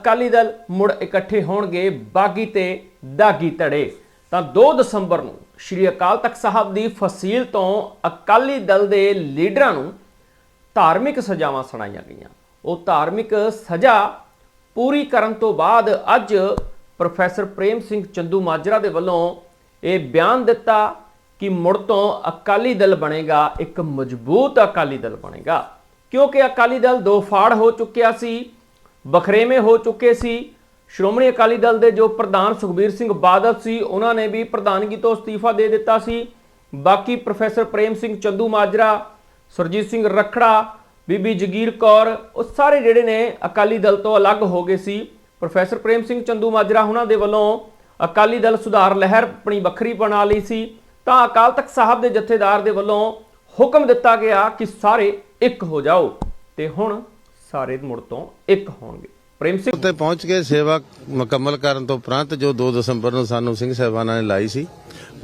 ਅਕਾਲੀ ਦਲ ਮੁੜ ਇਕੱਠੇ ਹੋਣਗੇ ਬਾਗੀ ਤੇ ਦਾਗੀ ਧੜੇ। ਤਾਂ 2 ਦਸੰਬਰ ਨੂੰ ਸ਼੍ਰੀ ਅਕਾਲ ਤਖਤ ਸਾਹਿਬ ਦੀ ਫਸੀਲ ਤੋਂ ਅਕਾਲੀ ਦਲ ਦੇ ਲੀਡਰਾਂ ਨੂੰ ਧਾਰਮਿਕ ਸਜ਼ਾਵਾਂ ਸੁਣਾਈਆਂ ਗਈਆਂ। ਉਹ ਧਾਰਮਿਕ ਸਜ਼ਾ ਪੂਰੀ ਕਰਨ ਤੋਂ ਬਾਅਦ ਅੱਜ ਪ੍ਰੋਫੈਸਰ ਪ੍ਰੇਮ ਸਿੰਘ ਚੰਦੂ ਮਾਜਰਾ ਦੇ ਵੱਲੋਂ ਇਹ ਬਿਆਨ ਦਿੱਤਾ ਕਿ ਮੁੜ ਤੋਂ ਅਕਾਲੀ ਦਲ ਬਣੇਗਾ, ਇੱਕ ਮਜ਼ਬੂਤ ਅਕਾਲੀ ਦਲ ਬਣੇਗਾ। ਕਿਉਂਕਿ ਅਕਾਲੀ ਦਲ ਦੋ ਫਾੜ ਹੋ ਚੁੱਕਿਆ ਸੀ ਬਖਰੇਵੇਂ ਹੋ ਚੁੱਕੇ ਸੀ। ਸ਼੍ਰੋਮਣੀ ਅਕਾਲੀ ਦਲ ਦੇ ਜੋ ਪ੍ਰਧਾਨ ਸੁਖਬੀਰ ਸਿੰਘ ਬਾਦਲ ਸੀ, ਉਹਨਾਂ ਨੇ ਵੀ ਪ੍ਰਧਾਨਗੀ ਤੋਂ ਅਸਤੀਫਾ ਦੇ ਦਿੱਤਾ ਸੀ। ਬਾਕੀ ਪ੍ਰੋਫੈਸਰ ਪ੍ਰੇਮ ਸਿੰਘ ਚੰਦੂ ਮਾਜਰਾ, ਸੁਰਜੀਤ ਸਿੰਘ ਰਖੜਾ, ਬੀਬੀ ਜਗੀਰ ਕੌਰ, ਉਹ ਸਾਰੇ ਜਿਹੜੇ ਨੇ ਅਕਾਲੀ ਦਲ ਤੋਂ ਅਲੱਗ ਹੋ ਗਏ ਸੀ। ਪ੍ਰੋਫੈਸਰ ਪ੍ਰੇਮ ਸਿੰਘ ਚੰਦੂ ਮਾਜਰਾ ਉਹਨਾਂ ਦੇ ਵੱਲੋਂ ਅਕਾਲੀ ਦਲ ਸੁਧਾਰ ਲਹਿਰ ਆਪਣੀ ਵੱਖਰੀ ਬਣਾ ਲਈ ਸੀ। ਤਾਂ ਅਕਾਲ ਤਖਤ ਸਾਹਿਬ ਦੇ ਜਥੇਦਾਰ ਦੇ ਵੱਲੋਂ ਹੁਕਮ ਦਿੱਤਾ ਗਿਆ ਕਿ ਸਾਰੇ ਇੱਕ ਹੋ ਜਾਓ। ਤੇ ਹੁਣ ਸਾਰੇ ਮੁੜ ਤੋਂ ਇੱਕ ਹੋਣਗੇ। ਪ੍ਰੇਮ ਸਿੰਘ ਉੱਤੇ ਪਹੁੰਚ ਕੇ ਸੇਵਾ ਮੁਕੰਮਲ ਕਰਨ ਤੋਂ ਉਪਰੰਤ ਜੋ 2 ਦਸੰਬਰ ਨੂੰ ਸਾਨੂੰ ਸਿੰਘ ਸਾਹਿਬਾਨਾਂ ਨੇ ਲਾਈ ਸੀ,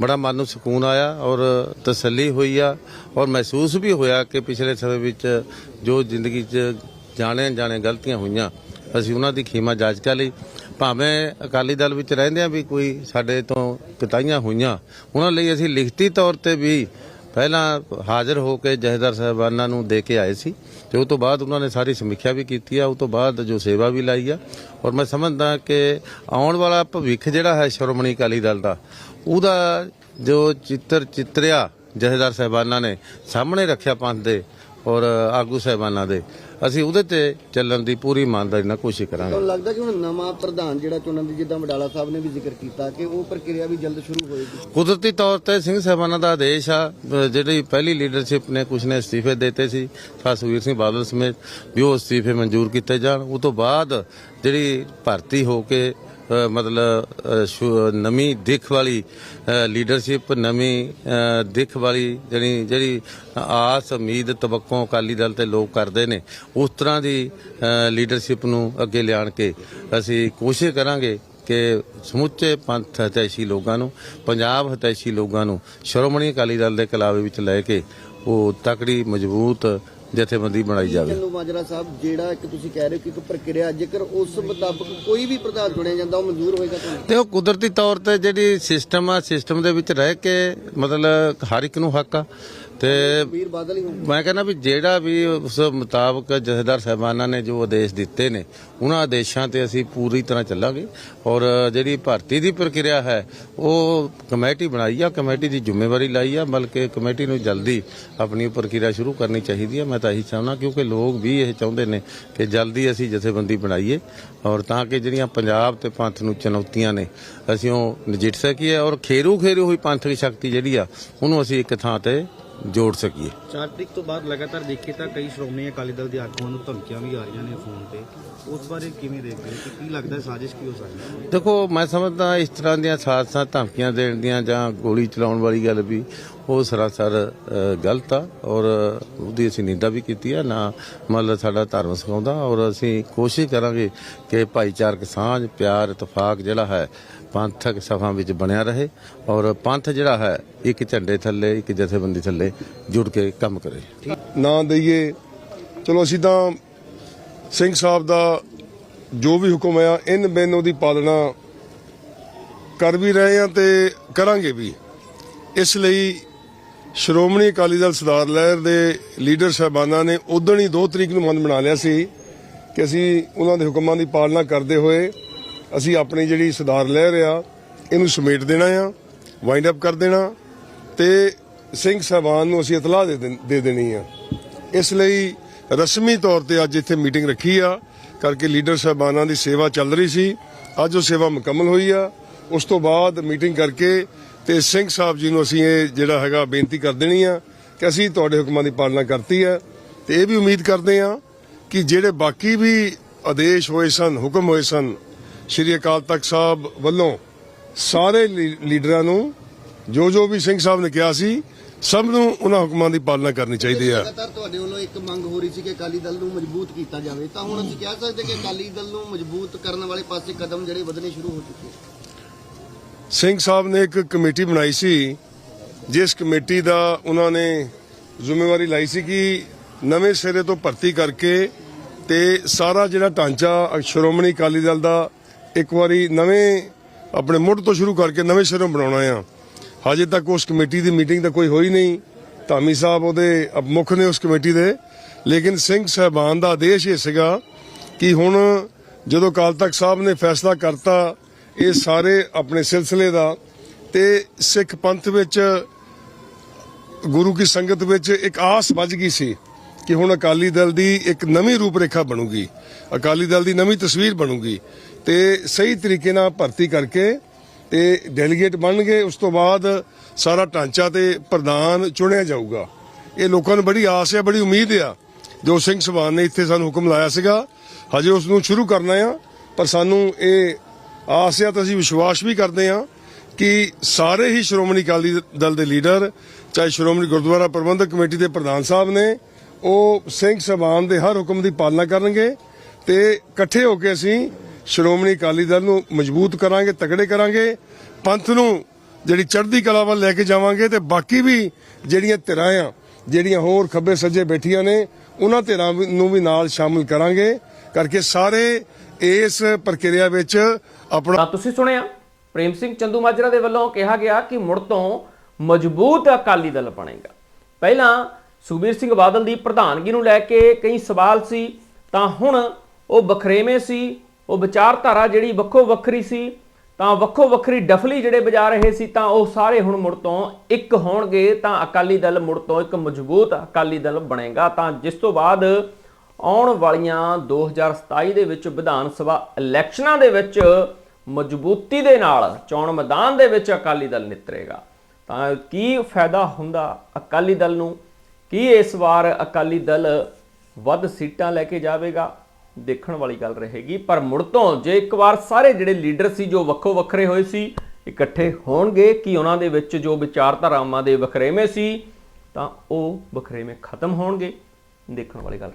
ਬੜਾ ਮਨ ਨੂੰ ਸਕੂਨ ਆਇਆ ਔਰ ਤਸੱਲੀ ਹੋਈ ਆ ਔਰ ਮਹਿਸੂਸ ਵੀ ਹੋਇਆ ਕਿ ਪਿਛਲੇ ਸਮੇਂ ਵਿੱਚ ਜੋ ਜ਼ਿੰਦਗੀ 'ਚ ਜਾਣੇ ਜਾਣੇ ਗਲਤੀਆਂ ਹੋਈਆਂ, ਅਸੀਂ ਉਹਨਾਂ ਦੀ ਖੀਮਾ ਜਾਂਚ ਕਰ ਲਈ। ਭਾਵੇਂ ਅਕਾਲੀ ਦਲ ਵਿੱਚ ਰਹਿੰਦੇ ਆ ਵੀ ਕੋਈ ਸਾਡੇ ਤੋਂ ਕਿਤਾਈਆਂ ਹੋਈਆਂ, ਉਹਨਾਂ ਲਈ ਅਸੀਂ ਲਿਖਤੀ ਤੌਰ ਤੇ ਵੀ ਪਹਿਲਾਂ ਹਾਜ਼ਰ ਹੋ ਕੇ ਜਹੇਦਾਰ ਸਾਹਿਬਾਨਾਂ ਨੂੰ ਦੇ ਕੇ ਆਏ ਸੀ ਤੇ ਉਹ ਤੋਂ ਬਾਅਦ ਉਹਨਾਂ ਨੇ ਸਾਰੀ ਸਮੀਖਿਆ ਵੀ ਕੀਤੀ ਆ, ਉਹ ਤੋਂ ਬਾਅਦ ਜੋ ਸੇਵਾ ਵੀ ਲਾਈ ਆ। ਔਰ ਮੈਂ ਸਮਝਦਾ ਕਿ ਆਉਣ ਵਾਲਾ ਭਵਿੱਖ ਜਿਹੜਾ ਹੈ ਸ਼੍ਰੋਮਣੀ ਅਕਾਲੀ ਦਲ ਦਾ, ਉਹਦਾ ਜੋ ਚਿੱਤਰ ਚਿੱਤਰਿਆ ਜਹੇਦਾਰ ਸਾਹਿਬਾਨਾਂ ਨੇ ਸਾਹਮਣੇ ਰੱਖਿਆ ਪੰਥ ਦੇ ਔਰ ਆਗੂ ਸਾਹਿਬਾਨਾਂ ਦੇ ਅਸੀਂ ਉਹਦੇ ਤੇ ਚੱਲਣ ਦੀ ਪੂਰੀ ਇਮਾਨਦਾਰੀ ਨਾਲ ਕੋਸ਼ਿਸ਼ ਕਰਾਂਗੇ। ਤੁਹਾਨੂੰ ਲੱਗਦਾ ਕਿ ਹੁਣ ਨਵਾਂ ਪ੍ਰਧਾਨ ਜਿਹੜਾ ਚੁਣਨ ਦੀ ਜਿੱਦਾਂ ਵਡਾਲਾ ਸਾਹਿਬ ਨੇ ਵੀ ਜ਼ਿਕਰ ਕੀਤਾ ਕਿ ਉਹ ਪ੍ਰਕਿਰਿਆ ਵੀ ਜਲਦ ਸ਼ੁਰੂ ਹੋਏਗੀ? ਕੁਦਰਤੀ ਤੌਰ ਤੇ ਸਿੰਘ ਸਾਹਿਬਾਨਾਂ ਦਾ ਆਦੇਸ਼ ਆ ਜਿਹੜੀ ਪਹਿਲੀ ਲੀਡਰਸ਼ਿਪ ਨੇ ਕੁਝ ਨੇ ਅਸਤੀਫੇ ਦਿੱਤੇ ਸੀ ਸੁਖਬੀਰ ਸਿੰਘ ਬਾਦਲ ਸਮੇਤ ਵੀ ਉਹ ਅਸਤੀਫੇ ਮਨਜ਼ੂਰ ਕੀਤੇ ਜਾਣ। ਉਹ ਤੋਂ ਬਾਅਦ ਜਿਹੜੀ ਭਰਤੀ ਹੋ ਕੇ ਮਤਲਬ ਅਹ ਨਵੀਂ ਦਿੱਖ ਵਾਲੀ ਲੀਡਰਸ਼ਿਪ ਨਵੀਂ ਦਿੱਖ ਵਾਲੀ ਜਿਹੜੀ ਜਿਹੜੀ ਆਸ, ਉਮੀਦ, ਤਵੱਕੋਂ ਅਕਾਲੀ ਦਲ ਤੇ ਲੋਕ ਕਰਦੇ ਨੇ, ਉਸ ਤਰ੍ਹਾਂ ਦੀ ਲੀਡਰਸ਼ਿਪ ਨੂੰ ਅੱਗੇ ਲਿਆਣ ਕੇ ਅਸੀਂ ਕੋਸ਼ਿਸ਼ ਕਰਾਂਗੇ ਕਿ ਸਮੁੱਚੇ ਪੰਥ ਹਤੈਸ਼ੀ ਲੋਕਾਂ ਨੂੰ, ਪੰਜਾਬ ਹਤੈਸ਼ੀ ਲੋਕਾਂ ਨੂੰ ਸ਼੍ਰੋਮਣੀ ਅਕਾਲੀ ਦਲ ਦੇ ਕਲਾਵੇ ਵਿੱਚ ਲੈ ਕੇ ਉਹ ਤਕੜੀ, ਮਜ਼ਬੂਤ ਜਥੇਬੰਦੀ ਬਣਾਈ ਜਾਵੇ। ਚੰਨੂ ਮਾਜਰਾ ਸਾਹਿਬ ਜਿਹੜਾ ਇੱਕ ਤੁਸੀਂ ਕਹਿ ਰਹੇ ਹੋ ਕਿ ਇੱਕ ਪ੍ਰਕਿਰਿਆ ਜੇਕਰ ਉਸ ਮੁਤਾਬਕ ਕੋਈ ਵੀ ਪ੍ਰਧਾਨ ਚੁਣਿਆ ਜਾਂਦਾ ਉਹ ਮਨਜ਼ੂਰ ਹੋਏਗਾ ਤੁਹਾਨੂੰ? ਤੇ ਉਹ ਕੁਦਰਤੀ ਤੌਰ ਤੇ ਜਿਹੜੀ ਸਿਸਟਮ ਆ ਸਿਸਟਮ ਦੇ ਵਿੱਚ ਰਹਿ ਕੇ ਮਤਲਬ ਹਰ ਇੱਕ ਨੂੰ ਹੱਕ ਆ। ਤੇ ਵੀਰ ਬਾਦਲ ਹੀ ਮੈਂ ਕਹਿੰਦਾ ਵੀ ਜਿਹੜਾ ਵੀ ਉਸ ਮੁਤਾਬਕ ਜਥੇਦਾਰ ਸਾਹਿਬਾਨਾਂ ਨੇ ਜੋ ਆਦੇਸ਼ ਦਿੱਤੇ ਨੇ, ਉਹਨਾਂ ਆਦੇਸ਼ਾਂ ਤੇ ਅਸੀਂ ਪੂਰੀ ਤਰ੍ਹਾਂ ਚੱਲਾਂਗੇ। ਔਰ ਜਿਹੜੀ ਭਰਤੀ ਦੀ ਪ੍ਰਕਿਰਿਆ ਹੈ, ਉਹ ਕਮੇਟੀ ਬਣਾਈ ਆ, ਕਮੇਟੀ ਦੀ ਜ਼ਿੰਮੇਵਾਰੀ ਲਾਈ ਆ, ਬਲਕਿ ਕਮੇਟੀ ਨੂੰ ਜਲਦੀ ਆਪਣੀ ਪ੍ਰਕਿਰਿਆ ਸ਼ੁਰੂ ਕਰਨੀ ਚਾਹੀਦੀ ਹੈ ਮੈਂ ਤਾਂ ਇਹੀ ਚਾਹੁੰਦਾ ਕਿਉਂਕਿ ਲੋਕ ਵੀ ਇਹ ਚਾਹੁੰਦੇ ਨੇ ਕਿ ਜਲਦੀ ਅਸੀਂ ਜਥੇਬੰਦੀ ਬਣਾਈਏ। ਔਰ ਤਾਂ ਕਿ ਜਿਹੜੀਆਂ ਪੰਜਾਬ ਤੇ ਪੰਥ ਨੂੰ ਚੁਣੌਤੀਆਂ ਨੇ, ਅਸੀਂ ਉਹ ਨਜਿੱਠ ਸਕੀਏ। ਔਰ ਖੇਰੂ ਖੇਰੂ ਹੋਈ ਪੰਥਕ ਸ਼ਕਤੀ ਜਿਹੜੀ ਆ, ਉਹਨੂੰ ਅਸੀਂ ਇੱਕ ਥਾਂ ਤੇ ਜੋੜ ਸਕੀਏ। ਚਾਰ ਤਰੀਕ ਤੋਂ ਬਾਅਦ ਲਗਾਤਾਰ ਦੇਖੇ ਤਾਂ ਕਈ ਸ਼੍ਰੋਮਣੀ ਅਕਾਲੀ ਦਲ ਦੇ ਆਗੂਆਂ ਨੂੰ ਧਮਕੀਆਂ ਵੀ ਆ ਰਹੀਆਂ ਨੇ ਫੋਨ ਤੇ। ਉਸ ਬਾਰੇ ਕਿਵੇਂ ਦੇਖਦੇ ਹੋ? ਕਿ ਕੀ ਲੱਗਦਾ ਹੈ ਸਾਜ਼ਿਸ਼ ਕੀ ਹੋ ਸਕਦੀ ਹੈ? ਦੇਖੋ ਮੈਂ ਸਮਝਦਾ ਇਸ ਤਰ੍ਹਾਂ ਦੀਆਂ ਸਾਜ਼ਸਾਂ ਧਮਕੀਆਂ ਦੇਣ ਦੀਆਂ ਜਾਂ ਗੋਲੀ ਚਲਾਉਣ ਵਾਲੀ ਗੱਲ ਵੀ ਉਹ ਸਰਾਸਰ ਗਲਤ ਆ ਔਰ ਉਹਦੀ ਅਸੀਂ ਨਿੰਦਾ ਵੀ ਕੀਤੀ ਆ। ਨਾ ਮਤਲਬ ਸਾਡਾ ਧਰਮ ਸਿਖਾਉਂਦਾ ਔਰ ਅਸੀਂ ਕੋਸ਼ਿਸ਼ ਕਰਾਂਗੇ ਕਿ ਭਾਈਚਾਰਕ ਸਾਂਝ ਪਿਆਰ ਇਤਫਾਕ ਜਿਹੜਾ ਹੈ ਪੰਥਕ ਸਭਾ ਵਿੱਚ ਬਣਿਆ ਰਹੇ ਔਰ ਪੰਥ ਜਿਹੜਾ ਹੈ ਇੱਕ ਝੰਡੇ ਥੱਲੇ, ਇੱਕ ਜਥੇਬੰਦੀ ਥੱਲੇ ਜੁੜ ਕੇ ਕੰਮ ਕਰੇ। ਨਾ ਦਈਏ। ਚਲੋ, ਅਸੀਂ ਤਾਂ ਸਿੰਘ ਸਾਹਿਬ ਦਾ ਜੋ ਵੀ ਹੁਕਮ ਆ, ਇਨ ਬਿਨ ਉਹਦੀ ਪਾਲਣਾ ਕਰ ਵੀ ਰਹੇ ਆ ਤੇ ਕਰਾਂਗੇ ਵੀ। ਇਸ ਲਈ ਸ਼੍ਰੋਮਣੀ ਅਕਾਲੀ ਦਲ ਸਰਦਾਰ ਲਹਿਰ ਦੇ ਲੀਡਰ ਸਾਹਿਬਾਨਾਂ ਨੇ ਉਦੋਂ ਹੀ 2 ਤਰੀਕ ਨੂੰ ਮਨ ਬਣਾ ਲਿਆ ਸੀ ਕਿ ਅਸੀਂ ਉਹਨਾਂ ਦੇ ਹੁਕਮਾਂ ਦੀ ਪਾਲਣਾ ਕਰਦੇ ਹੋਏ ਅਸੀਂ ਆਪਣੀ ਜਿਹੜੀ ਸਰਦਾਰ ਲਹਿਰ ਆ, ਇਹਨੂੰ ਸਮੇਟ ਦੇਣਾ ਆ ਵਾਈਂਡ ਅਪ ਕਰ ਦੇਣਾ। ਤੇ ਸਿੰਘ ਸਾਹਿਬਾਨ ਨੂੰ ਅਸੀਂ ਇਤਲਾਹ ਦੇ ਦੇਣੀ ਆ। ਇਸ ਲਈ ਰਸਮੀ ਤੌਰ ਤੇ ਅੱਜ ਇੱਥੇ ਮੀਟਿੰਗ ਰੱਖੀ ਆ, ਕਰਕੇ ਲੀਡਰ ਸਾਹਿਬਾਨਾਂ ਦੀ ਸੇਵਾ ਚੱਲ ਰਹੀ ਸੀ। ਅੱਜ ਉਹ ਸੇਵਾ ਮੁਕੰਮਲ ਹੋਈ ਆ। ਉਸ ਤੋਂ ਬਾਅਦ ਮੀਟਿੰਗ ਕਰਕੇ ਤੇ ਸਿੰਘ ਸਾਹਿਬ ਜੀ ਨੂੰ ਅਸੀਂ ਇਹ ਜਿਹੜਾ ਹੈਗਾ ਬੇਨਤੀ ਕਰ ਦੇਣੀ ਆ ਕਿ ਅਸੀਂ ਤੁਹਾਡੇ ਹੁਕਮਾਂ ਦੀ ਪਾਲਣਾ ਕਰਤੀ ਹੈ ਤੇ ਇਹ ਵੀ ਉਮੀਦ ਕਰਦੇ ਆ ਕਿ ਜਿਹੜੇ ਬਾਕੀ ਵੀ ਆਦੇਸ਼ ਹੋਏ ਸਨ, ਹੁਕਮ ਹੋਏ ਸਨ, ਸ਼੍ਰੀ ਅਕਾਲ ਤਖਤ ਸਾਹਿਬ ਵੱਲੋਂ ਸਾਰੇ ਲੀ- ਲੀਡਰਾਂ ਨੂੰ ਜੋ ਜੋ ਵੀ ਸਿੰਘ ਸਾਹਿਬ ਨੇ ਕਿਹਾ ਸੀ ਸਭ ਨੂੰ ਉਹਨਾਂ ਹੁਕਮਾਂ ਦੀ ਪਾਲਣਾ ਕਰਨੀ ਚਾਹੀਦੀ ਆ। ਲਗਾਤਾਰ ਤੁਹਾਡੇ ਵੱਲੋਂ ਇੱਕ ਮੰਗ ਹੋ ਰਹੀ ਸੀ ਕਿ ਅਕਾਲੀ ਦਲ ਨੂੰ ਮਜ਼ਬੂਤ ਕੀਤਾ ਜਾਵੇ। ਤਾਂ ਹੁਣ ਅਸੀਂ ਕਹਿ ਸਕਦੇ ਕਿ ਅਕਾਲੀ ਦਲ ਨੂੰ ਮਜ਼ਬੂਤ ਕਰਨ ਵਾਲੇ ਪਾਸੇ ਕਦਮ ਜਿਹੜੇ ਵਧਣੇ ਸ਼ੁਰੂ ਹੋ ਚੁੱਕੇ ਸਿੰਘ ਸਾਹਿਬ ਨੇ ਇੱਕ ਕਮੇਟੀ ਬਣਾਈ ਸੀ ਜਿਸ ਕਮੇਟੀ ਦਾ ਉਹਨਾਂ ਨੇ ਜ਼ਿੰਮੇਵਾਰੀ ਲਈ ਸੀ ਕਿ ਨਵੇਂ ਸਿਰੇ ਤੋਂ ਭਰਤੀ ਕਰਕੇ ਤੇ ਸਾਰਾ ਜਿਹੜਾ ਢਾਂਚਾ ਸ਼੍ਰੋਮਣੀ ਅਕਾਲੀ ਦਲ ਦਾ ਇੱਕ ਵਾਰੀ ਨਵੇਂ ਆਪਣੇ ਮੁੱਢ ਤੋਂ ਸ਼ੁਰੂ ਕਰਕੇ ਨਵੇਂ ਸਿਰੋਂ ਬਣਾਉਣਾ ਆ। ਹਜੇ ਤੱਕ ਉਸ ਕਮੇਟੀ ਦੀ ਮੀਟਿੰਗ ਤਾਂ ਕੋਈ ਹੋਈ ਨਹੀਂ। ਧਾਮੀ ਸਾਹਿਬ ਉਹਦੇ ਮੁੱਖ ਨੇ ਉਸ ਕਮੇਟੀ ਦੇ। ਲੇਕਿਨ ਸਿੰਘ ਸਾਹਿਬਾਨ ਦਾ ਆਦੇਸ਼ ਇਹ ਸੀਗਾ ਕਿ ਹੁਣ ਜਦੋਂ ਅਕਾਲ ਤਖਤ ਸਾਹਿਬ ਨੇ ਫੈਸਲਾ ਕਰਤਾ, ਇਹ ਸਾਰੇ ਆਪਣੇ ਸਿਲਸਿਲੇ ਦਾ ਤੇ ਸਿੱਖ ਪੰਥ ਵਿੱਚ, ਗੁਰੂ ਕੀ ਸੰਗਤ ਵਿੱਚ ਇੱਕ ਆਸ ਵੱਜ ਗਈ ਸੀ ਕਿ ਹੁਣ ਅਕਾਲੀ ਦਲ ਦੀ ਇੱਕ ਨਵੀਂ ਰੂਪਰੇਖਾ ਬਣੂਗੀ। ਅਕਾਲੀ ਦਲ ਦੀ ਨਵੀਂ ਤਸਵੀਰ ਬਣੂਗੀ ਤੇ ਸਹੀ ਤਰੀਕੇ ਨਾਲ ਭਰਤੀ ਕਰਕੇ ਤੇ ਡੈਲੀਗੇਟ ਬਣਨਗੇ, ਉਸ ਤੋਂ ਬਾਅਦ ਸਾਰਾ ਢਾਂਚਾ ਤੇ ਪ੍ਰਧਾਨ ਚੁਣਿਆ ਜਾਊਗਾ। ਇਹ ਲੋਕਾਂ ਨੂੰ ਬੜੀ ਆਸ ਹੈ, ਬੜੀ ਉਮੀਦ ਆ। ਜੋ ਸਿੰਘ ਸਭਾਨ ਨੇ ਇੱਥੇ ਸਾਨੂੰ ਹੁਕਮ ਲਾਇਆ ਸੀਗਾ, ਹਜੇ ਉਸ ਨੂੰ ਸ਼ੁਰੂ ਕਰਨਾ ਆ, ਪਰ ਸਾਨੂੰ ਇਹ ਆਸ ਆ ਤਾਂ ਅਸੀਂ ਵਿਸ਼ਵਾਸ ਵੀ ਕਰਦੇ ਆ ਕਿ ਸਾਰੇ ਹੀ ਸ਼੍ਰੋਮਣੀ ਅਕਾਲੀ ਦਲ ਦੇ ਲੀਡਰ, ਚਾਹੇ ਸ਼੍ਰੋਮਣੀ ਗੁਰਦੁਆਰਾ ਪ੍ਰਬੰਧਕ ਕਮੇਟੀ ਦੇ ਪ੍ਰਧਾਨ ਸਾਹਿਬ ਨੇ, ਉਹ ਸਿੰਘ ਸਭਾਨ ਦੇ ਹਰ ਹੁਕਮ ਦੀ ਪਾਲਣਾ ਕਰਨਗੇ ਤੇ ਇਕੱਠੇ ਹੋ ਕੇ ਅਸੀਂ ਸ਼੍ਰੋਮਣੀ ਅਕਾਲੀ ਦਲ ਨੂੰ ਮਜ਼ਬੂਤ ਕਰਾਂਗੇ ਤਗੜੇ ਕਰਾਂਗੇ, ਪੰਥ ਨੂੰ ਜਿਹੜੀ ਚੜ੍ਹਦੀ ਕਲਾ ਵੱਲ ਲੈ ਕੇ ਜਾਵਾਂਗੇ ਤੇ ਬਾਕੀ ਵੀ ਜਿਹੜੀਆਂ ਧਿਰਾਂ ਆ ਜਿਹੜੀਆਂ ਹੋਰ ਖੱਬੇ ਸੱਜੇ ਬੈਠੀਆਂ ਨੇ, ਉਹਨਾਂ ਧਿਰਾਂ ਵੀ- ਨੂੰ ਵੀ ਨਾਲ ਸ਼ਾਮਿਲ ਕਰਾਂਗੇ, ਕਰਕੇ ਸਾਰੇ ਇਸ ਪ੍ਰਕਿਰਿਆ ਵਿੱਚ ਆਪਣਾ ਤੁਸੀਂ ਸੁਣਿਆ, ਪ੍ਰੇਮ ਸਿੰਘ ਚੰਦੂ ਮਾਜਰਾ ਦੇ ਵੱਲੋਂ ਕਿਹਾ ਗਿਆ ਕਿ ਮੁੜ ਤੋਂ ਮਜ਼ਬੂਤ ਅਕਾਲੀ ਦਲ ਬਣੇਗਾ। ਪਹਿਲਾਂ ਸੁਖਬੀਰ ਸਿੰਘ ਬਾਦਲ ਦੀ ਪ੍ਰਧਾਨਗੀ ਨੂੰ ਲੈ ਕੇ ਕਈ ਸਵਾਲ ਸੀ, ਤਾਂ ਹੁਣ ਉਹ ਬਖਰੇਵੇਂ ਸੀ ਉਹ ਵਿਚਾਰਧਾਰਾ ਜਿਹੜੀ ਵੱਖੋ ਵੱਖਰੀ ਸੀ, ਤਾਂ ਵੱਖੋ ਵੱਖਰੀ ਡਫਲੀ ਜਿਹੜੇ ਵਜਾ ਰਹੇ ਸੀ, ਤਾਂ ਉਹ ਸਾਰੇ ਹੁਣ ਮੁੜ ਤੋਂ ਇੱਕ ਹੋਣਗੇ, ਤਾਂ ਅਕਾਲੀ ਦਲ ਮੁੜ ਤੋਂ ਇੱਕ ਮਜ਼ਬੂਤ ਅਕਾਲੀ ਦਲ ਬਣੇਗਾ। ਤਾਂ ਜਿਸ ਤੋਂ ਬਾਅਦ ਆਉਣ ਵਾਲੀਆਂ 2027 ਦੇ ਵਿੱਚ ਵਿਧਾਨ ਸਭਾ ਇਲੈਕਸ਼ਨਾਂ ਦੇ ਵਿੱਚ ਮਜ਼ਬੂਤੀ ਦੇ ਨਾਲ ਚੋਣ ਮੈਦਾਨ ਦੇ ਵਿੱਚ ਅਕਾਲੀ ਦਲ ਨਿਤਰੇਗਾ। ਤਾਂ ਕੀ ਫਾਇਦਾ ਹੁੰਦਾ ਅਕਾਲੀ ਦਲ ਨੂੰ? ਕੀ ਇਸ ਵਾਰ ਅਕਾਲੀ ਦਲ ਵੱਧ ਸੀਟਾਂ ਲੈ ਕੇ ਜਾਵੇਗਾ? ਦੇਖਣ ਵਾਲੀ ਗੱਲ ਰਹੇਗੀ। ਪਰ ਮੁੜ ਤੋਂ ਜੇ ਇੱਕ ਵਾਰ ਸਾਰੇ ਜਿਹੜੇ ਲੀਡਰ ਸੀ ਜੋ ਵੱਖੋ ਵੱਖਰੇ ਹੋਏ ਸੀ, ਇਕੱਠੇ ਹੋਣਗੇ, ਕਿ ਉਹਨਾਂ ਦੇ ਵਿੱਚ ਜੋ ਵਿਚਾਰਧਾਰਾਵਾਂ ਦੇ ਵਖਰੇਵੇਂ ਸੀ, ਤਾਂ ਉਹ ਵਖਰੇਵੇਂ ਖਤਮ ਹੋਣਗੇ। ਦੇਖਣ ਵਾਲੀ ਗੱਲ ਰਹੇਗੀ।